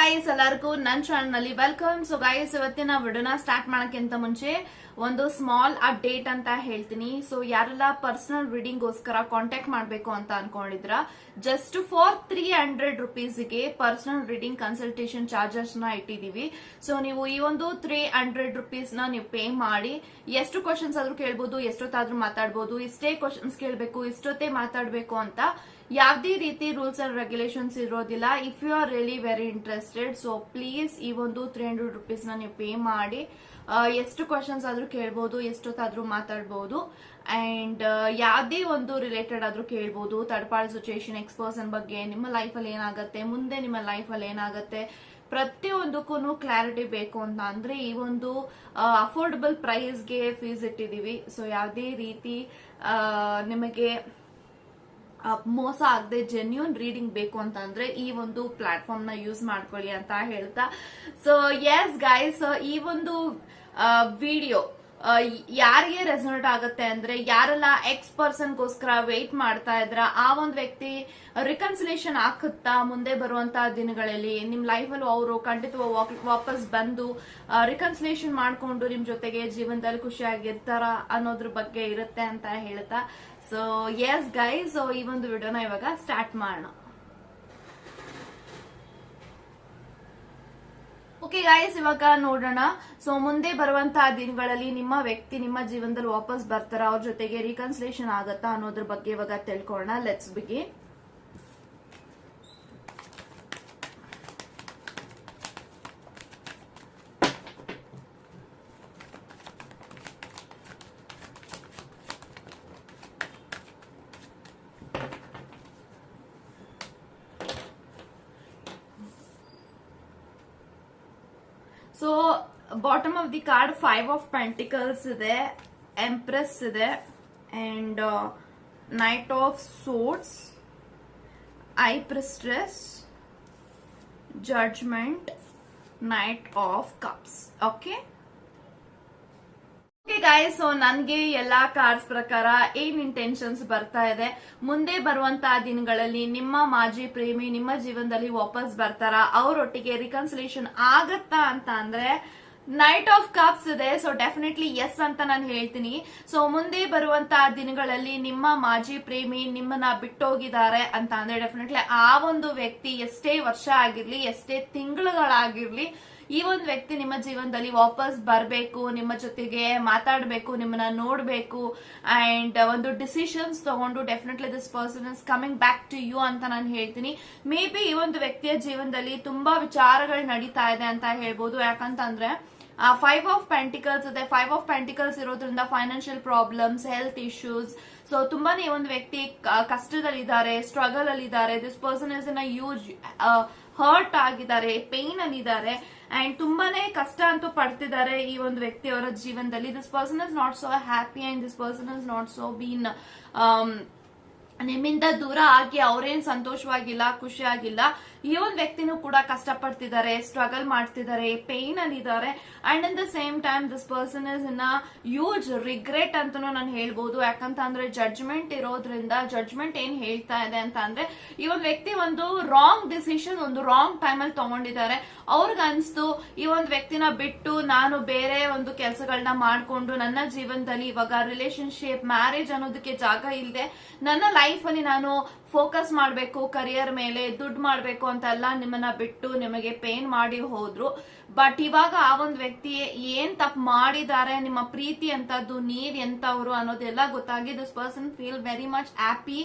Guys ಎಲ್ಲರಿಗೂ ನನ್ನ ಚಾನಲ್ನಲ್ಲಿ ವೆಲ್ಕಮ್ ಸೊ ಗಾಯ್ಸ್ ಇವತ್ತಿನ ವಿಡಿಯೋನ ಸ್ಟಾರ್ಟ್ ಮಾಡೋಕ್ಕಿಂತ ಮುಂಚೆ ಒಂದು ಸ್ಮಾಲ್ ಅಪ್ಡೇಟ್ ಅಂತ ಹೇಳ್ತೀನಿ. ಸೊ ಯಾರೆಲ್ಲ ಪರ್ಸನಲ್ ರೀಡಿಂಗ್ ಗೋಸ್ಕರ ಕಾಂಟ್ಯಾಕ್ಟ್ ಮಾಡಬೇಕು ಅಂತ ಅನ್ಕೊಂಡಿದ್ರ ಜಸ್ಟ್ ಫಾರ್ ತ್ರೀ ಹಂಡ್ರೆಡ್ ರುಪೀಸ್ಗೆ ಪರ್ಸನಲ್ ರೀಡಿಂಗ್ ಕನ್ಸಲ್ಟೇಷನ್ ಚಾರ್ಜಸ್ನ ಇಟ್ಟಿದೀವಿ ಸೊ ನೀವು ಈ ಒಂದು ತ್ರೀ ಹಂಡ್ರೆಡ್ ರುಪೀಸ್ನ ನೀವು ಪೇ ಮಾಡಿ, ಎಷ್ಟು ಕ್ವಶನ್ಸ್ ಆದ್ರೂ ಕೇಳ್ಬೋದು, ಎಷ್ಟೊತ್ತಾದ್ರೂ ಮಾತಾಡ್ಬೋದು, ಇಷ್ಟೇ ಕ್ವಶನ್ಸ್ ಕೇಳಬೇಕು, ಇಷ್ಟೊತ್ತೇ ಮಾತಾಡಬೇಕು ಅಂತ ಯಾವುದೇ ರೀತಿ ರೂಲ್ಸ್ ಅಂಡ್ ರೆಗ್ಯುಲೇಷನ್ಸ್ ಇರೋದಿಲ್ಲ. If you are really very interested so please ಈ ಒಂದು ತ್ರೀ ಹಂಡ್ರೆಡ್ ರುಪೀಸ್ನ ನೀವು ಪೇ ಮಾಡಿ. ಎಷ್ಟು ಕ್ವಶನ್ಸ್ ಆದರೂ ಕೇಳ್ಬೋದು, ಎಷ್ಟೊತ್ತಾದರೂ ಮಾತಾಡ್ಬೋದು. ಆ್ಯಂಡ್ ಯಾವುದೇ ಒಂದು ರಿಲೇಟೆಡ್ ಆದರೂ ಕೇಳ್ಬೋದು. ಪಾರ್ಟಿ ಸಿಚುಯೇಷನ್ ಎಕ್ಸ್ಪರ್ಸನ್ ಬಗ್ಗೆ, ನಿಮ್ಮ ಲೈಫಲ್ಲಿ ಏನಾಗುತ್ತೆ, ಮುಂದೆ ನಿಮ್ಮ ಲೈಫಲ್ಲಿ ಏನಾಗುತ್ತೆ. ಪ್ರತಿಯೊಂದಕ್ಕೂ ಕ್ಲಾರಿಟಿ ಬೇಕು ಅಂತ ಅಂದರೆ ಈ ಒಂದು ಅಫೋರ್ಡಬಲ್ ಪ್ರೈಸ್ಗೆ ಫೀಸ್ ಇಟ್ಟಿದ್ದೀವಿ. ಸೊ ಯಾವುದೇ ರೀತಿ ನಿಮಗೆ ಮೋಸ ಆಗದೆ ಜೆನ್ಯೂನ್ ರೀಡಿಂಗ್ ಬೇಕು ಅಂತ ಅಂದ್ರೆ ಈ ಒಂದು ಪ್ಲಾಟ್ಫಾರ್ಮ್ನ ಯೂಸ್ ಮಾಡ್ಕೊಳ್ಳಿ ಅಂತ ಹೇಳ್ತಾ. ಸೊ ಎಸ್ ಗೈಸ್ ಈ ಒಂದು ವಿಡಿಯೋ ಯಾರಿಗೆ ರೆಸಲ್ಟ್ ಆಗುತ್ತೆ ಅಂದ್ರೆ ಯಾರೆಲ್ಲ ಎಕ್ಸ್ ಪರ್ಸನ್ಗೋಸ್ಕರ ವೆಯ್ಟ್ ಮಾಡ್ತಾ ಇದ್ರ, ಆ ಒಂದು ವ್ಯಕ್ತಿ ರಿಕನ್ಸಿಲೇಷನ್ ಆಗುತ್ತಾ ಮುಂದೆ ಬರುವಂತ ದಿನಗಳಲ್ಲಿ ನಿಮ್ ಲೈಫಲ್ಲಿ ಅವರು ಖಂಡಿತ ವಾಪಸ್ ಬಂದು ರಿಕನ್ಸಿಲೇಷನ್ ಮಾಡ್ಕೊಂಡು ನಿಮ್ ಜೊತೆಗೆ ಜೀವನದಲ್ಲಿ ಖುಷಿಯಾಗಿರ್ತಾರ ಅನ್ನೋದ್ರ ಬಗ್ಗೆ ಇರುತ್ತೆ ಅಂತ ಹೇಳ್ತಾ. ಸೊ ಎಸ್ ಗೈಸ್ ಈ ಒಂದು ವಿಡಿಯೋನ ಇವಾಗ ಸ್ಟಾರ್ಟ್ ಮಾಡೋಣ. ಓಕೆ ಗಾಯಸ್ ಇವಾಗ ನೋಡೋಣ. ಸೊ ಮುಂದೆ ಬರುವಂತಹ ದಿನಗಳಲ್ಲಿ ನಿಮ್ಮ ವ್ಯಕ್ತಿ ನಿಮ್ಮ ಜೀವನದಲ್ಲಿ ವಾಪಸ್ ಬರ್ತಾರ? ಅವ್ರ ಜೊತೆಗೆ ರೀಕನ್ಸಿಲೇಷನ್ ಆಗತ್ತಾ ಅನ್ನೋದ್ರ ಬಗ್ಗೆ ಇವಾಗ ತಿಳ್ಕೊಳ್ಳೋಣ. ಲೆಟ್ಸ್ ಬಿಗಿ so bottom of the card five of pentacles ಇದೆ ಎಂಪ್ರೆಸ್ ಇದೆ and knight of swords high priestess judgement knight of cups okay guys so ನನ್ಗೆ ಎಲ್ಲಾ ಕಾರ್ಡ್ಸ್ ಪ್ರಕಾರ ಏನ್ ಇಂಟೆನ್ಷನ್ಸ್ ಬರ್ತಾ ಇದೆ? ಮುಂದೆ ಬರುವಂತಹ ದಿನಗಳಲ್ಲಿ ನಿಮ್ಮ ಮಾಜಿ ಪ್ರೇಮಿ, ನಿಮ್ಮ ಜೀವನದಲ್ಲಿ ವಾಪಸ್ ಬರ್ತಾರ? ಅವರೊಟ್ಟಿಗೆ ರಿಕನ್ಸಲೇಷನ್ ಆಗತ್ತಾ ಅಂತ ಅಂದ್ರೆ ನೈಟ್ ಆಫ್ ಕಪ್ಸ್ ಇದೆ. ಸೊ ಡೆಫಿನೆಟ್ಲಿ ಎಸ್ ಅಂತ ನಾನು ಹೇಳ್ತೀನಿ. ಸೊ ಮುಂದೆ ಬರುವಂತಹ ದಿನಗಳಲ್ಲಿ ನಿಮ್ಮ ಮಾಜಿ ಪ್ರೇಮಿ ನಿಮ್ಮನ್ನ ಬಿಟ್ಟೋಗಿದ್ದಾರೆ ಅಂತ ಅಂದ್ರೆ ಡೆಫಿನೆಟ್ಲಿ ಆ ಒಂದು ವ್ಯಕ್ತಿ ಎಷ್ಟೇ ವರ್ಷ ಆಗಿರ್ಲಿ, ಎಷ್ಟೇ ತಿಂಗಳುಗಳಾಗಿರ್ಲಿ ಈ ಒಂದು ವ್ಯಕ್ತಿ ನಿಮ್ಮ ಜೀವನದಲ್ಲಿ ವಾಪಸ್ ಬರಬೇಕು, ನಿಮ್ಮ ಜೊತೆಗೆ ಮಾತಾಡಬೇಕು, ನಿಮ್ಮನ್ನ ನೋಡಬೇಕು ಅಂಡ್ ಒಂದು ಡಿಸಿಷನ್ಸ್ ತಗೊಂಡು definitely this person is coming back to you ಅಂತ ನಾನು ಹೇಳ್ತೀನಿ. ಮೇ ಬಿ ಈ ಒಂದು ವ್ಯಕ್ತಿಯ ಜೀವನದಲ್ಲಿ ತುಂಬಾ ವಿಚಾರಗಳು ನಡೀತಾ ಇದೆ ಅಂತ ಹೇಳ್ಬೋದು. ಯಾಕಂತಂದ್ರೆ ಫೈವ್ ಆಫ್ ಪೆಂಟಿಕಲ್ಸ್ ಇದೆ. ಫೈವ್ ಆಫ್ ಪೆಂಟಿಕಲ್ಸ್ ಇರೋದ್ರಿಂದ financial problems health issues so ತುಂಬಾನೇ ಒಂದು ವ್ಯಕ್ತಿ ಕಷ್ಟದಲ್ಲಿದ್ದಾರೆ ಸ್ಟ್ರಗಲ್ ಅಲ್ಲಿ ಇದ್ದಾರೆ this person is in huge hurt ಆಗಿದ್ದಾರೆ ಪೇನ್ ಅಲ್ಲಿ ಇದ್ದಾರೆ ಅಂಡ್ ತುಂಬಾನೇ ಕಷ್ಟ ಅಂತೂ ಪಡ್ತಿದ್ದಾರೆ ಈ ಒಂದು ವ್ಯಕ್ತಿ ಅವರ ಜೀವನದಲ್ಲಿ this person is not so happy and this person is not so been ನಿಮ್ಮಿಂದ ದೂರ ಆಗಿ ಅವ್ರೇನ್ ಸಂತೋಷವಾಗಿಲ್ಲ, ಖುಷಿಯಾಗಿಲ್ಲ, ಈ ಒಂದು ವ್ಯಕ್ತಿನೂ ಕೂಡ ಕಷ್ಟಪಡ್ತಿದ್ದಾರೆ ಸ್ಟ್ರಗಲ್ ಮಾಡ್ತಿದ್ದಾರೆ ಪೇನ್ ಅಲ್ಲಿ ಇದ್ದಾರೆ and in the same time this person is in huge regret ಅಂತಾನು ನಾನು ಹೇಳ್ಬೋದು. ಯಾಕಂತ ಅಂದ್ರೆ ಜಡ್ಜ್ಮೆಂಟ್ ಇರೋದ್ರಿಂದ ಜಡ್ಜ್ಮೆಂಟ್ ಏನ್ ಹೇಳ್ತಾ ಇದೆ ಅಂತ ಅಂದ್ರೆ ಈ ಒಂದು ವ್ಯಕ್ತಿ ಒಂದು ರಾಂಗ್ ಡಿಸಿಷನ್ ಒಂದು ರಾಂಗ್ ಟೈಮ್ ಅಲ್ಲಿ ತಗೊಂಡಿದ್ದಾರೆ. ಅವ್ರಿಗೆ ಅನ್ಸ್ತು, ಈ ಒಂದು ವ್ಯಕ್ತಿನ ಬಿಟ್ಟು ನಾನು ಬೇರೆ ಒಂದು ಕೆಲಸಗಳನ್ನ ಮಾಡ್ಕೊಂಡು ನನ್ನ ಜೀವನದಲ್ಲಿ ಇವಾಗ ರಿಲೇಶನ್ಶಿಪ್ ಮ್ಯಾರೇಜ್ ಅನ್ನೋದಕ್ಕೆ ಜಾಗ ಇಲ್ಲದೆ ನನ್ನ ಲೈಫ್ ಅಲ್ಲಿ ನಾನು ಫೋಕಸ್ ಮಾಡಬೇಕು ಕರಿಯರ್ ಮೇಲೆ ದುಡ್ಡು ಮಾಡಬೇಕು ಅಂತೆಲ್ಲ ನಿಮ್ಮನ್ನ ಬಿಟ್ಟು ನಿಮಗೆ ಪೇನ್ ಮಾಡಿ ಹೋದ್ರು. ಬಟ್ ಇವಾಗ ಆ ಒಂದು ವ್ಯಕ್ತಿ ಏನ್ ತಪ್ಪು ಮಾಡಿದ್ದಾರೆ ನಿಮ್ಮ ಪ್ರೀತಿ ಅಂತದ್ದು ನೀವ್ ಎಂತವ್ರು ಅನ್ನೋದೆಲ್ಲ ಗೊತ್ತಾಗಿ this person feel very much happy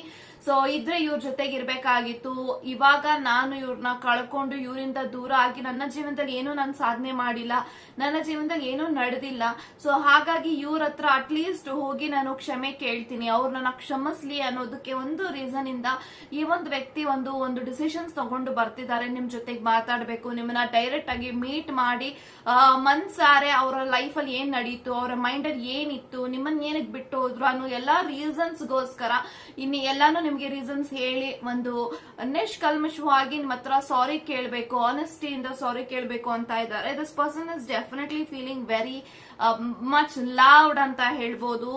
so ಇದ್ರೆ ಇವ್ರ ಜೊತೆಗೆ ಇರ್ಬೇಕಾಗಿತ್ತು. ಇವಾಗ ನಾನು ಇವ್ರನ್ನ ಕಳ್ಕೊಂಡು ಇವರಿಂದ ದೂರ ಆಗಿ ನನ್ನ ಜೀವನದಲ್ಲಿ ಏನೂ ನಾನು ಸಾಧನೆ ಮಾಡಿಲ್ಲ. ನನ್ನ ಜೀವನದಲ್ಲಿ ಏನೂ ನಡೆದಿಲ್ಲ. ಸೊ ಹಾಗಾಗಿ ಇವ್ರ ಹತ್ರ ಅಟ್ಲೀಸ್ಟ್ ಹೋಗಿ ನಾನು ಕ್ಷಮೆ ಕೇಳ್ತೀನಿ. ಅವ್ರು ನನ್ನ ಕ್ಷಮಿಸ್ಲಿ ಅನ್ನೋದಕ್ಕೆ ಒಂದು ರೀಸನ್ ಇಂದ ಈ ಒಂದು ವ್ಯಕ್ತಿ ಒಂದು ಒಂದು ಡಿಸಿಷನ್ಸ್ ತಗೊಂಡು ಬರ್ತಿದ್ದಾರೆ. ನಿಮ್ ಜೊತೆಗೆ ಮಾತಾಡಬೇಕು, ನಿಮ್ಮನ್ನ ಡೈರೆಕ್ಟ್ ಆಗಿ ಮೀಟ್ ಮಾಡಿ ಮನ್ಸಾರೆ ಅವರ ಲೈಫ್ ಅಲ್ಲಿ ಏನ್ ನಡೀತು, ಅವರ ಮೈಂಡ್ ಅಲ್ಲಿ ಏನಿತ್ತು ನಿಮ್ಮನ್ನ ಏನಕ್ಕೆ ಬಿಟ್ಟು ಹೋದ್ರು ಅನ್ನೋ ಎಲ್ಲಾ ರೀಸನ್ಸ್ ಗೋಸ್ಕರ ಇನ್ನು ಎಲ್ಲಾನು ನಿಮ್ ನಿಮ್ಗೆ ರೀಸನ್ಸ್ ಹೇಳಿ ಒಂದು ನಿಷ್ಕಲ್ಮಶವಾಗಿ ನಿಮ್ಮ ಹತ್ರ ಸಾರಿ ಕೇಳಬೇಕು ಆನೆಸ್ಟಿಯಿಂದ ಸಾರಿ ಕೇಳಬೇಕು ಅಂತ ಇದ್ದಾರೆ. This person is definitely feeling very much loud ಅಂತ ಹೇಳ್ಬೋದು.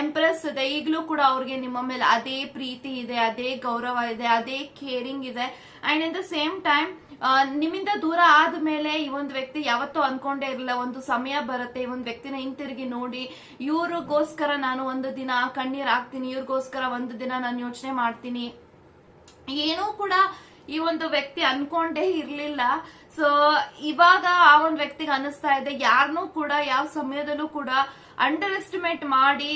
ಎಂಪ್ರೆಸ್ ಇದೆ. ಈಗಲೂ ಕೂಡ ಅವ್ರಿಗೆ ನಿಮ್ಮ ಮೇಲೆ ಅದೇ ಪ್ರೀತಿ ಇದೆ, ಅದೇ ಗೌರವ ಇದೆ, ಅದೇ ಕೇರಿಂಗ್ ಇದೆ. And in the same time ನಿಮ್ಮಿಂದ ದೂರ ಆದ್ಮೇಲೆ ಈ ಒಂದು ವ್ಯಕ್ತಿ ಯಾವತ್ತೂ ಅನ್ಕೊಂಡೇ ಇರಲಿಲ್ಲ ಒಂದು ಸಮಯ ಬರುತ್ತೆ, ಈ ಒಂದು ವ್ಯಕ್ತಿನ ಹಿಂತಿರುಗಿ ನೋಡಿ. ಇವ್ರಿಗೋಸ್ಕರ ನಾನು ಒಂದು ದಿನ ಕಣ್ಣೀರ್ ಹಾಕ್ತೀನಿ, ಇವ್ರಿಗೋಸ್ಕರ ಒಂದು ದಿನ ನಾನು ಯೋಚನೆ ಮಾಡ್ತೀನಿ. ಏನೂ ಕೂಡ ಈ ಒಂದು ವ್ಯಕ್ತಿ ಅನ್ಕೊಂಡೇ ಇರ್ಲಿಲ್ಲ. ಸೊ ಇವಾಗ ಆ ಒಂದು ವ್ಯಕ್ತಿಗೆ ಅನಿಸ್ತಾ ಇದೆ ಯಾರನ್ನೂ ಕೂಡ, ಯಾವ ಸಮಯದಲ್ಲೂ ಕೂಡ ಅಂಡರ್ ಎಸ್ಟಿಮೇಟ್ ಮಾಡಿ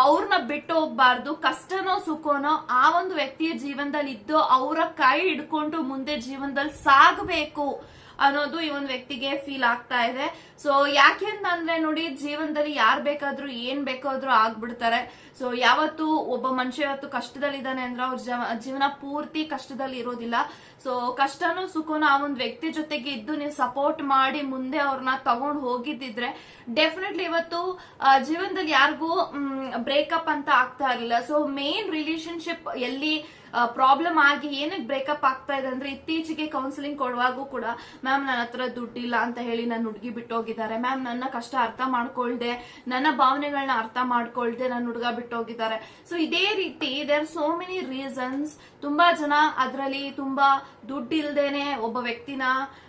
ಅವ್ರನ್ನ ಬಿಟ್ಟು ಹೋಗ್ಬಾರ್ದು, ಕಷ್ಟನೋ ಸುಖನೋ ಆ ಒಂದು ವ್ಯಕ್ತಿಯ ಜೀವನದಲ್ಲಿ ಇದ್ದು ಅವರ ಕೈ ಹಿಡ್ಕೊಂಡು ಮುಂದೆ ಜೀವನದಲ್ಲಿ ಸಾಗಬೇಕು ಅನ್ನೋದು ಈ ಒಂದು ವ್ಯಕ್ತಿಗೆ ಫೀಲ್ ಆಗ್ತಾ ಇದೆ. ಸೊ ಯಾಕೆಂತಂದ್ರೆ ನೋಡಿ, ಜೀವನದಲ್ಲಿ ಯಾರು ಬೇಕಾದ್ರೂ, ಏನ್ ಬೇಕಾದ್ರೂ ಆಗ್ಬಿಡ್ತಾರೆ. ಸೊ ಯಾವತ್ತು ಒಬ್ಬ ಮನುಷ್ಯ ಯಾವತ್ತು ಕಷ್ಟದಲ್ಲಿದ್ದಾನೆ ಅಂದ್ರೆ ಅವ್ರ ಜೀವನ ಪೂರ್ತಿ ಕಷ್ಟದಲ್ಲಿ ಇರೋದಿಲ್ಲ. ಸೊ ಕಷ್ಟನೂ ಸುಖನೂ ಆ ಒಂದು ವ್ಯಕ್ತಿ ಜೊತೆಗೆ ಇದ್ದು ನೀವು ಸಪೋರ್ಟ್ ಮಾಡಿ ಮುಂದೆ ಅವ್ರನ್ನ ತಗೊಂಡು ಹೋಗಿದ್ದಿದ್ರೆ ಡೆಫಿನೆಟ್ಲಿ ಇವತ್ತು ಜೀವನದಲ್ಲಿ ಯಾರಿಗೂ ಬ್ರೇಕಪ್ ಅಂತ ಆಗ್ತಾ ಇರಲಿಲ್ಲ. ಸೊ ಮೇನ್ ರಿಲೇಶನ್ಶಿಪ್ ಎಲ್ಲಿ ಪ್ರಾಬ್ಲಮ್ ಆಗಿ ಏನಕ್ಕೆ ಬ್ರೇಕಪ್ ಆಗ್ತಾ ಇದೆ ಅಂದ್ರೆ ಇತ್ತೀಚೆಗೆ ಕೌನ್ಸಿಲಿಂಗ್ ಕೊಡುವಾಗೂ ಕೂಡ ಮ್ಯಾಮ್ ನನ್ನ ಹತ್ರ ದುಡ್ಡಿಲ್ಲ ಅಂತ ಹೇಳಿ ನಾನು ಹುಡುಗಿ ಬಿಟ್ಟೋಗಿದ್ದಾರೆ ಮ್ಯಾಮ್, ನನ್ನ ಕಷ್ಟ ಅರ್ಥ ಮಾಡ್ಕೊಳ್ದೆ, ನನ್ನ ಭಾವನೆಗಳನ್ನ ಅರ್ಥ ಮಾಡ್ಕೊಳ್ದೆ ನನ್ನ ಹುಡುಗ ಬಿಟ್ಟೋಗಿದ್ದಾರೆ. ಸೊ ಇದೇ ರೀತಿ ದೇರ್ ಸೋ ಮೆನಿ ರೀಸನ್ಸ್ ತುಂಬಾ ಜನ ಅದರಲ್ಲಿ ತುಂಬಾ ದುಡ್ಡು ಇಲ್ದೇನೆ ಒಬ್ಬ ವ್ಯಕ್ತಿನ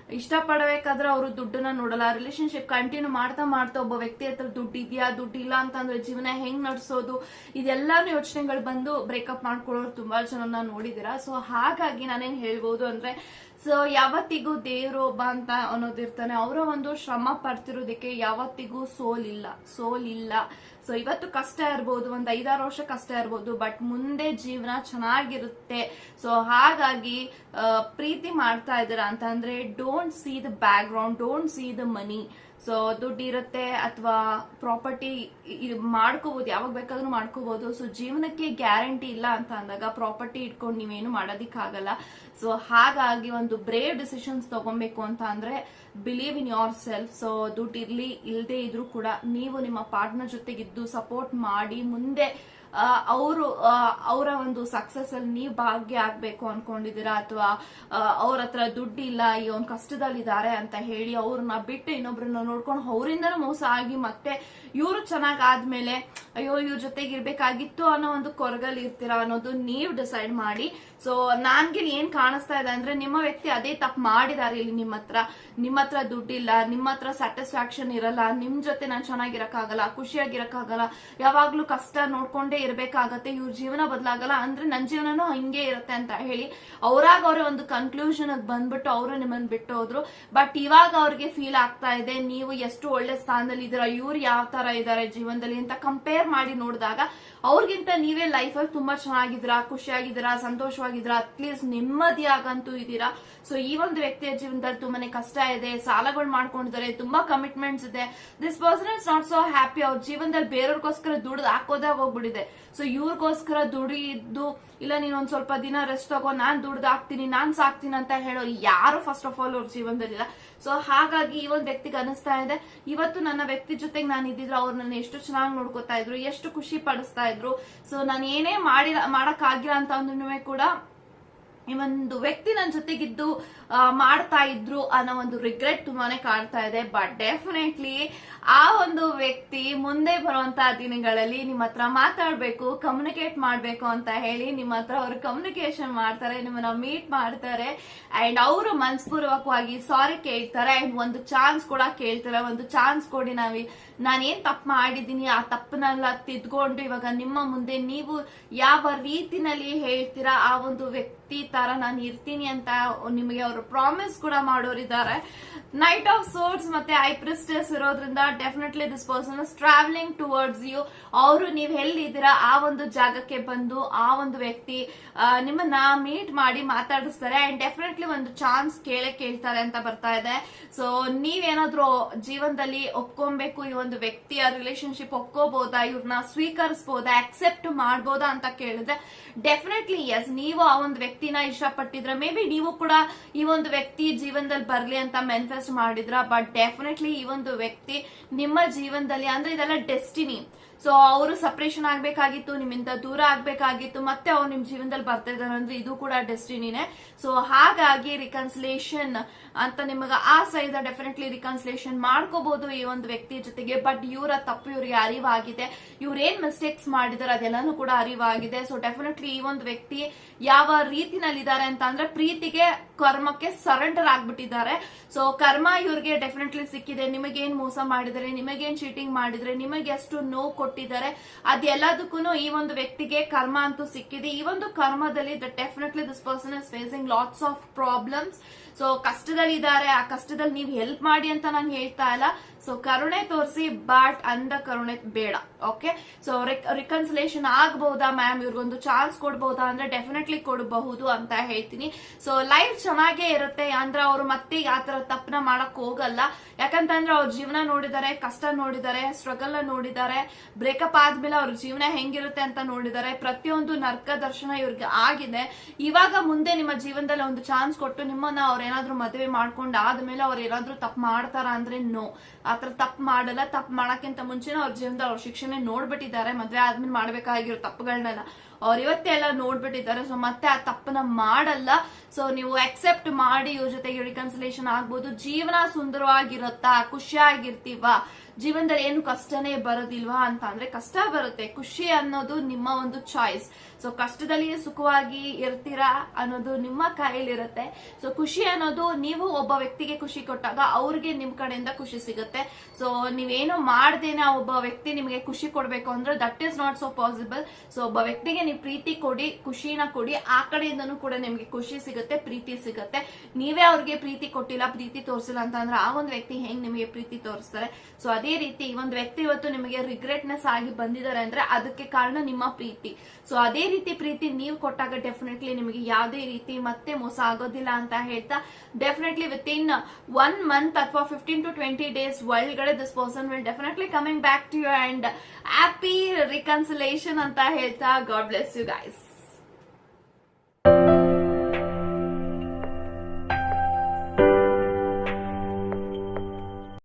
ಇಷ್ಟಪಡಬೇಕಾದ್ರೆ ಅವರು ದುಡ್ಡನ್ನ ನೋಡಲ್ಲ. ರಿಲೇಶನ್ಶಿಪ್ ಕಂಟಿನ್ಯೂ ಮಾಡ್ತಾ ಮಾಡ್ತಾ ಒಬ್ಬ ವ್ಯಕ್ತಿ ಹತ್ರ ದುಡ್ಡು ಇದೆಯಾ? ದುಡ್ಡು ಇಲ್ಲ ಅಂತಂದ್ರೆ ಜೀವನ ಹೆಂಗ್ ನಡೆಸೋದು? ಇದೆಲ್ಲಾನು ಯೋಚನೆಗಳು ಬಂದು ಬ್ರೇಕಪ್ ಮಾಡ್ಕೊಳ್ಳೋರು ತುಂಬಾ ಜನ ನೋಡಿದಿರಾ ಸೊ ಹಾಗಾಗಿ ನಾನೇನ್ ಹೇಳ್ಬೋದು ಅಂದ್ರೆ ಸೊ ಯಾವತ್ತಿಗೂ ದೇವ್ರು ಒಬ್ಬ ಅಂತ ಅನ್ನೋದಿರ್ತಾನೆ. ಅವರ ಒಂದು ಶ್ರಮ ಪಡ್ತಿರೋದಕ್ಕೆ ಯಾವತ್ತಿಗೂ ಸೋಲ್ ಸೋಲಿಲ್ಲ. ಸೊ ಇವತ್ತು ಕಷ್ಟ ಇರ್ಬೋದು, ಒಂದ್ ಐದಾರು ವರ್ಷ ಕಷ್ಟ ಇರ್ಬೋದು ಬಟ್ ಮುಂದೆ ಜೀವನ ಚೆನ್ನಾಗಿರುತ್ತೆ. ಸೊ ಹಾಗಾಗಿ ಪ್ರೀತಿ ಮಾಡ್ತಾ ಇದ್ದೀರಾ ಅಂತ ಅಂದ್ರೆ don't see the background don't see the money so ದುಡ್ಡು ಇರುತ್ತೆ ಅಥವಾ ಪ್ರಾಪರ್ಟಿ ಮಾಡ್ಕೋಬಹುದು ಯಾವಾಗ ಬೇಕಾದ್ರೂ ಮಾಡ್ಕೋಬಹುದು ಸೊ ಜೀವನಕ್ಕೆ ಗ್ಯಾರಂಟಿ ಇಲ್ಲ ಅಂತ ಅಂದಾಗ ಪ್ರಾಪರ್ಟಿ ಇಟ್ಕೊಂಡು ನೀವೇನು ಮಾಡೋದಿಕ್ಕಾಗಲ್ಲ. ಸೊ ಹಾಗಾಗಿ, ಒಂದು ಬ್ರೇವ್ ಡಿಸಿಷನ್ಸ್ ತಗೊಬೇಕು ಅಂತ ಅಂದ್ರೆ believe in your self so ದುಡ್ಡು ಇರ್ಲಿ ಇಲ್ಲದೆ ಇದ್ರೂ ಕೂಡ ನೀವು ನಿಮ್ಮ ಪಾರ್ಟ್ನರ್ ಜೊತೆಗಿದ್ದು ಸಪೋರ್ಟ್ ಮಾಡಿ, ಮುಂದೆ ಅವರು ಅವರ ಒಂದು ಸಕ್ಸಸ್ ಅಲ್ಲಿ ನೀವು ಭಾಗ್ಯ ಆಗ್ಬೇಕು ಅನ್ಕೊಂಡಿದ್ದೀರಾ ಅಥವಾ ಅವ್ರ ಹತ್ರ ದುಡ್ಡಿಲ್ಲ ಈ ಒಂದು ಕಷ್ಟದಲ್ಲಿದ್ದಾರೆ ಅಂತ ಹೇಳಿ ಅವ್ರನ್ನ ಬಿಟ್ಟು ಇನ್ನೊಬ್ರನ್ನ ನೋಡ್ಕೊಂಡು ಅವರಿಂದನೂ ಮೋಸ ಆಗಿ ಮತ್ತೆ ಇವರು ಚೆನ್ನಾಗ್ ಆದ್ಮೇಲೆ ಅಯ್ಯೋ, ಇವ್ರ ಜೊತೆಗೆ ಇರ್ಬೇಕಾಗಿತ್ತು ಅನ್ನೋ ಒಂದು ಕೊರಗಲ್ಲಿ ಇರ್ತೀರಾ ಅನ್ನೋದು ನೀವು ಡಿಸೈಡ್ ಮಾಡಿ. ಸೊ ನನ್ಗೆ ಏನ್ ಕಾಣಿಸ್ತಾ ಇದೆ ಅಂದ್ರೆ ನಿಮ್ಮ ವ್ಯಕ್ತಿ ಅದೇ ತಪ್ಪು ಮಾಡಿದಾರೆ ಇಲ್ಲಿ ನಿಮ್ಮ ಹತ್ರ. ನಿಮ್ಮ ಹತ್ರ ದುಡ್ಡಿಲ್ಲ ನಿಮ್ಮ ಹತ್ರ ಸ್ಯಾಟಿಸ್ಫ್ಯಾಕ್ಷನ್ ಇರಲ್ಲ, ನಿಮ್ ಜೊತೆ ನಾನು ಚೆನ್ನಾಗಿರಕ್ಕಾಗಲ್ಲ, ಖುಷಿಯಾಗಿರಕ್ಕಾಗಲ್ಲ, ಯಾವಾಗ್ಲೂ ಕಷ್ಟ ನೋಡ್ಕೊಂಡೇ ಇರ್ಬೇಕಾಗತ್ತೆ, ಇವ್ರ ಜೀವನ ಬದಲಾಗಲ್ಲ, ಅಂದ್ರೆ ನನ್ನ ಜೀವನನೂ ಹಿಂಗೆ ಇರುತ್ತೆ ಅಂತ ಹೇಳಿ ಅವ್ರಾಗ ಅವ್ರ ಒಂದು ಕನ್ಕ್ಲೂಷನ್ ಬಂದ್ಬಿಟ್ಟು ಅವರು ನಿಮ್ಮನ್ನ ಬಿಟ್ಟು ಹೋದ್ರು ಬಟ್ ಇವಾಗ ಅವ್ರಿಗೆ ಫೀಲ್ ಆಗ್ತಾ ಇದೆ, ನೀವು ಎಷ್ಟು ಒಳ್ಳೆ ಸ್ಥಾನದಲ್ಲಿ ಇದ್ದೀರಾ, ಇವ್ರು ಯಾವ ತರ ಇದಾರೆ ಜೀವನದಲ್ಲಿ ಅಂತ ಕಂಪೇರ್ ಮಾಡಿ ನೋಡಿದಾಗ ಅವ್ರಿಗಿಂತ ನೀವೇ ಲೈಫ್ ಅಲ್ಲಿ ತುಂಬಾ ಚೆನ್ನಾಗಿದ್ದೀರಾ, ಖುಷಿಯಾಗಿದ್ದೀರಾ, ಸಂತೋಷವಾಗಿದ್ದೀರಾ ಅಟ್ಲೀಸ್ಟ್ ನೆಮ್ಮದಿಯಾಗಂತೂ ಇದ್ದೀರಾ. ಸೊ ಈ ಒಂದು ವ್ಯಕ್ತಿಯ ಜೀವನದಲ್ಲಿ ತುಂಬಾನೇ ಕಷ್ಟ ಇದೆ, ಸಾಲಗಳು ಮಾಡ್ಕೊಂಡಿದ್ದಾರೆ, ತುಂಬಾ ಕಮಿಟ್ಮೆಂಟ್ಸ್ ಇದೆ. This person is not so happy ಅವ್ರ ಜೀವನದಲ್ಲಿ ಬೇರೆಯವ್ರಿಗೋಸ್ಕರ ದುಡ್ದು ಹಾಕೋದೇ ಹೋಗ್ಬಿಟ್ಟಿದೆ. ಸೊ ಇವ್ರಿಗೋಸ್ಕರ ದುಡಿಯಿದ್ದು ಇಲ್ಲ ನೀನೊಂದ್ ಸ್ವಲ್ಪ ದಿನ ರೆಸ್ಟ್ ತಗೋ, ನಾನ್ ದುಡ್ದು ಹಾಕ್ತೀನಿ, ನಾನ್ ಸಾಕ್ತೀನಿ ಅಂತ ಹೇಳೋ ಯಾರು ಫಸ್ಟ್ ಆಫ್ ಆಲ್ ಅವ್ರ ಜೀವನದಲ್ಲಿಲ್ಲ. ಸೊ ಹಾಗಾಗಿ ಈ ಒಂದು ವ್ಯಕ್ತಿಗೆ ಅನಿಸ್ತಾ ಇದೆ. ಇವತ್ತು ನನ್ನ ವ್ಯಕ್ತಿ ಜೊತೆಗೆ ನಾನು ಇದ್ದಿದ್ರು, ಅವ್ರು ನನ್ನ ಎಷ್ಟು ಚೆನ್ನಾಗಿ ನೋಡ್ಕೋತಾ ಇದ್ರು, ಎಷ್ಟು ಖುಷಿ ಪಡಿಸ್ತಾ ಇದ್ರು. ಸೊ ನಾನು ಏನೇ ಮಾಡಿ ಮಾಡಕ್ ಆಗಿಲ್ಲ ಅಂತ ಅಂದ್ರೂ ಕೂಡ ಈ ಒಂದು ವ್ಯಕ್ತಿ ನನ್ನ ಜೊತೆಗಿದ್ದು ಮಾಡ್ತಾ ಇದ್ರು ಅನ್ನೋ ಒಂದು ರಿಗ್ರೆಟ್ ತುಂಬಾನೇ ಕಾಣ್ತಾ ಇದೆ. ಬಟ್ ಡೆಫಿನೆಟ್ಲಿ ಆ ಒಂದು ವ್ಯಕ್ತಿ ಮುಂದೆ ಬರುವಂತ ದಿನಗಳಲ್ಲಿ ನಿಮ್ಮ ಹತ್ರ ಮಾತಾಡ್ಬೇಕು ಕಮ್ಯುನಿಕೇಟ್ ಮಾಡ್ಬೇಕು ಅಂತ ಹೇಳಿ ನಿಮ್ಮ ಹತ್ರ ಅವರು ಕಮ್ಯುನಿಕೇಶನ್ ಮಾಡ್ತಾರೆ, ನಿಮ್ಮನ್ನ ಮೀಟ್ ಮಾಡ್ತಾರೆ ಅಂಡ್ ಅವರು ಮನಸ್ಪೂರ್ವಕವಾಗಿ ಸಾರಿ ಕೇಳ್ತಾರೆ ಅಂಡ್ ಒಂದು ಚಾನ್ಸ್ ಕೂಡ ಕೇಳ್ತಾರೆ. ಒಂದು ಚಾನ್ಸ್ ಕೊಡಿ ನಾವಿ, ನಾನೇನ್ ತಪ್ಪು ಮಾಡಿದ್ದೀನಿ, ಆ ತಪ್ಪನ್ನೆಲ್ಲ ತಿದ್ಕೊಂಡು ಇವಾಗ ನಿಮ್ಮ ಮುಂದೆ ನೀವು ಯಾವ ರೀತಿನಲ್ಲಿ ಹೇಳ್ತೀರಾ, ಆ ಒಂದು ವ್ಯಕ್ತಿ ತರ ನಾನು ಇರ್ತೀನಿ ಅಂತ ನಿಮಗೆ ಅವರು ಪ್ರಾಮಿಸ್ ಕೂಡ ಮಾಡೋರಿದ್ದಾರೆ. ನೈಟ್ ಆಫ್ ಸೋರ್ಟ್ಸ್ ಮತ್ತೆ ಐ ಪ್ರಿಸ್ಟೆಸ್ ಇರೋದ್ರಿಂದ definitely this person is travelling towards you ಅವರು ನೀವು ಎಲ್ಲಿದ್ದೀರಾ? ಆ ಒಂದು ಜಾಗಕ್ಕೆ ಬಂದು, ಆ ಒಂದು ವ್ಯಕ್ತಿ ನಿಮ್ಮನ್ನ ಮೀಟ್ ಮಾಡಿ ಮಾತಾಡಿಸ್ತಾರೆ. ಅಂಡ್ ಡೆಫಿನೆಟ್ಲಿ ಒಂದು ಚಾನ್ಸ್ ಕೇಳೇ ಕೇಳ್ತಾರೆ ಅಂತ ಬರ್ತಾ ಇದೆ. ಸೊ ನೀವೇನಾದ್ರೂ ಜೀವನದಲ್ಲಿ ಒಪ್ಕೊಬೇಕು ಈ ಒಂದು ವ್ಯಕ್ತಿಯ ರಿಲೇಶನ್ಶಿಪ್ ಒಪ್ಕೋಬಹುದಾ ಇವ್ರನ್ನ ಸ್ವೀಕರಿಸಬಹುದಾ ಅಕ್ಸೆಪ್ಟ್ ಮಾಡ್ಬೋದಾ ಅಂತ ಕೇಳಿದ್ರೆ ಡೆಫಿನೆಟ್ಲಿ ಎಸ್ ನೀವು ಆ ಒಂದು ವ್ಯಕ್ತಿ ವ್ಯಕ್ತಿನ ಇಷ್ಟಪಟ್ಟಿದ್ರೆ ಮೇ ಬಿ ನೀವು ಕೂಡ ಈ ಒಂದು ವ್ಯಕ್ತಿ ಜೀವನದಲ್ಲಿ ಬರ್ಲಿ ಅಂತ ಮ್ಯಾನಿಫೆಸ್ಟ್ ಮಾಡಿದ್ರ ಬಟ್ ಡೆಫಿನೆಟ್ಲಿ ಈ ಒಂದು ವ್ಯಕ್ತಿ ನಿಮ್ಮ ಜೀವನದಲ್ಲಿ ಅಂದ್ರೆ ಇದೆಲ್ಲ ಡೆಸ್ಟಿನಿ ಸೊ ಅವರು ಸಪ್ರೇಷನ್ ಆಗ್ಬೇಕಾಗಿತ್ತು, ನಿಮ್ಮಿಂದ ದೂರ ಆಗ್ಬೇಕಾಗಿತ್ತು, ಮತ್ತೆ ಅವ್ರು ನಿಮ್ ಜೀವನದಲ್ಲಿ ಬರ್ತಾ ಇದಾರೆ ಅಂದ್ರೆ ಇದು ಕೂಡ ಡೆಸ್ಟಿನಿನೇ ಸೊ ಹಾಗಾಗಿ ರಿಕನ್ಸಿಲೇಷನ್ ಅಂತ ನಿಮಗ ಆಸೆ ಇದೆ ಡೆಫಿನೆಟ್ಲಿ ರಿಕನ್ಸಿಲೇಷನ್ ಮಾಡ್ಕೋಬಹುದು ಈ ಒಂದು ವ್ಯಕ್ತಿ ಜೊತೆಗೆ. ಬಟ್ ಇವರ ತಪ್ಪು ಇವ್ರಿಗೆ ಅರಿವಾಗಿದೆ. ಇವ್ರು ಏನ್ ಮಿಸ್ಟೇಕ್ಸ್ ಮಾಡಿದಾರೆ ಅದೆಲ್ಲಾನು ಕೂಡ ಅರಿವಾಗಿದೆ. ಸೊ ಡೆಫಿನೆಟ್ಲಿ ಈ ಒಂದು ವ್ಯಕ್ತಿ ಯಾವ ರೀತಿನಲ್ಲಿ ಇದ್ದಾರೆ ಅಂತ ಅಂದ್ರೆ ಪ್ರೀತಿಗೆ, ಕರ್ಮಕ್ಕೆ ಸರೆಂಡರ್ ಆಗ್ಬಿಟ್ಟಿದ್ದಾರೆ. ಸೊ ಕರ್ಮ ಇವ್ರಿಗೆ ಡೆಫಿನೆಟ್ಲಿ ಸಿಕ್ಕಿದೆ. ನಿಮಗೇನ್ ಮೋಸ ಮಾಡಿದರೆ, ನಿಮಗೇನ್ ಚೀಟಿಂಗ್ ಮಾಡಿದ್ರೆ, ನಿಮಗೆ ಎಷ್ಟು ನೋವು ಕೊಟ್ಟಿದ್ದಾರೆ. ಅದೆಲ್ಲದಕ್ಕೂ ಈ ಒಂದು ವ್ಯಕ್ತಿಗೆ ಕರ್ಮ ಅಂತೂ ಸಿಕ್ಕಿದೆ. ಈ ಒಂದು ಕರ್ಮದಲ್ಲಿ definitely this person is facing lots of problems so ಕಷ್ಟದಲ್ಲಿದ್ದಾರೆ. ಆ ಕಷ್ಟದಲ್ಲಿ ನೀವು ಹೆಲ್ಪ್ ಮಾಡಿ ಅಂತ ನಾನು ಹೇಳ್ತಾ ಇಲ್ಲ. ಸೊ ಕರುಣೆ ತೋರಿಸಿ ಬಟ್ ಅಂದ ಕರುಣೆ ಬೇಡ. ಓಕೆ ಸೊ ರಿಕನ್ಸಲೇಷನ್ ಆಗಬಹುದಾ ಮ್ಯಾಮ್ ಇವ್ರಿಗೊಂದು ಚಾನ್ಸ್ ಕೊಡ್ಬಹುದಾ ಅಂದ್ರೆ ಡೆಫಿನೆಟ್ಲಿ ಕೊಡಬಹುದು ಅಂತ ಹೇಳ್ತೀನಿ. ಸೊ ಲೈಫ್ ಚೆನ್ನಾಗೇ ಇರುತ್ತೆ. ಅಂದ್ರೆ ಅವರು ಮತ್ತೆ ಆ ತರ ತಪ್ಪನ ಮಾಡಕ್ ಹೋಗಲ್ಲ. ಯಾಕಂತಂದ್ರೆ ಅವ್ರ ಜೀವನ ನೋಡಿದ್ದಾರೆ ಕಷ್ಟ ನೋಡಿದ್ದಾರೆ ಸ್ಟ್ರಗಲ್ ನೋಡಿದ್ದಾರೆ ಬ್ರೇಕಪ್ ಆದ್ಮೇಲೆ ಅವ್ರ ಜೀವನ ಹೆಂಗಿರುತ್ತೆ ಅಂತ ನೋಡಿದ್ದಾರೆ ಪ್ರತಿಯೊಂದು ನರ್ಕ ದರ್ಶನ ಇವ್ರಿಗೆ ಆಗಿದೆ. ಇವಾಗ ಮುಂದೆ ನಿಮ್ಮ ಜೀವನದಲ್ಲಿ ಒಂದು ಚಾನ್ಸ್ ಕೊಟ್ಟು ನಿಮ್ಮನ್ನ ಅವ್ರ ಏನಾದ್ರು ಮದುವೆ ಮಾಡ್ಕೊಂಡು ಆದ್ಮೇಲೆ ಅವ್ರು ಏನಾದ್ರು ತಪ್ಪು ಮಾಡ್ತಾರ ಅಂದ್ರೆ ನೋ ಆತರ ತಪ್ಪು ಮಾಡಲ್ಲ. ತಪ್ಪು ಮಾಡಕ್ಕಿಂತ ಮುಂಚೆನೇ ಅವ್ರ ಜೀವನದಲ್ಲಿ ಅವ್ರ ಶಿಕ್ಷಣ ನೋಡ್ಬಿಟ್ಟಿದ್ದಾರೆ, ಮದ್ವೆ ಆದ್ಮೇಲೆ ಮಾಡ್ಬೇಕಾಗಿರೋ ತಪ್ಪುಗಳನ್ನ ಅವ್ರ ಇವತ್ತೇ ಎಲ್ಲ ನೋಡ್ಬಿಟ್ಟಿದ್ದಾರೆ ಸೊ ಮತ್ತೆ ಆ ತಪ್ಪನ್ನ ಮಾಡಲ್ಲ. ಸೊ ನೀವು ಅಕ್ಸೆಪ್ಟ್ ಮಾಡಿ ಇವ್ರ ಜೊತೆಗೆ ರಿಕನ್ಸಿಲೇಷನ್ ಆಗ್ಬೋದು. ಜೀವನ ಸುಂದರವಾಗಿರುತ್ತಾ? ಖುಷಿಯಾಗಿರ್ತೀವ? ಜೀವನದಲ್ಲಿ ಏನು ಕಷ್ಟನೇ ಬರೋದಿಲ್ವಾ ಅಂತ ಅಂದ್ರೆ ಕಷ್ಟ ಬರುತ್ತೆ, ಖುಷಿ ಅನ್ನೋದು ನಿಮ್ಮ ಒಂದು ಚಾಯ್ಸ್ ಸೊ ಕಷ್ಟದಲ್ಲಿ ಸುಖವಾಗಿ ಇರ್ತೀರಾ ಅನ್ನೋದು ನಿಮ್ಮ ಕೈಲಿರುತ್ತೆ ಸೊ ಖುಷಿ ಅನ್ನೋದು ನೀವು ಒಬ್ಬ ವ್ಯಕ್ತಿಗೆ ಖುಷಿ ಕೊಟ್ಟಾಗ ಅವ್ರಿಗೆ ನಿಮ್ ಕಡೆಯಿಂದ ಖುಷಿ ಸಿಗುತ್ತೆ. ಸೊ ನೀವೇನು ಮಾಡ್ದೇನೆ ಒಬ್ಬ ವ್ಯಕ್ತಿ ನಿಮಗೆ ಖುಷಿ ಕೊಡ್ಬೇಕು ಅಂದ್ರೆ that is not so possible so ಒಬ್ಬ ವ್ಯಕ್ತಿಗೆ ನೀವು ಪ್ರೀತಿ ಕೊಡಿ, ಖುಷಿನ ಕೊಡಿ, ಆ ಕಡೆಯಿಂದನು ಕೂಡ ನಿಮ್ಗೆ ಖುಷಿ ಸಿಗುತ್ತೆ, ಪ್ರೀತಿ ಸಿಗುತ್ತೆ. ನೀವೇ ಅವ್ರಿಗೆ ಪ್ರೀತಿ ಕೊಟ್ಟಿಲ್ಲ, ಪ್ರೀತಿ ತೋರಿಸಿಲ್ಲ ಅಂತ ಅಂದ್ರೆ ಆ ಒಂದು ವ್ಯಕ್ತಿ ಹೆಂಗ್ ನಿಮಗೆ ಪ್ರೀತಿ ತೋರಿಸ್ತಾರೆ? ಸೊ ಅದೇ ರೀತಿ ಒಂದು ವ್ಯಕ್ತಿ ಇವತ್ತು ನಿಮಗೆ ರಿಗ್ರೆಟ್ನೆಸ್ ಆಗಿ ಬಂದಿದ್ದಾರೆ ಅಂದ್ರೆ ಅದಕ್ಕೆ ಕಾರಣ ನಿಮ್ಮ ಪ್ರೀತಿ. ಸೊ ಅದೇ ರೀತಿ ಪ್ರೀತಿ ನೀವು ಕೊಟ್ಟಾಗ ಡೆಫಿನೆಟ್ಲಿ ನಿಮಗೆ ಯಾವುದೇ ರೀತಿ ಮತ್ತೆ ಮೋಸ ಆಗೋದಿಲ್ಲ ಅಂತ ಹೇಳ್ತಾ definitely within one month ಅಥವಾ ಫಿಫ್ಟೀನ್ ಟು ಟ್ವೆಂಟಿ ಡೇಸ್ ಒಳಗಡೆ this person will definitely coming back to you and happy reconciliation ಅಂತ ಹೇಳ್ತಾ ಗಾಡ್ ಬ್ಲೆಸ್ ಯು ಗೈಸ್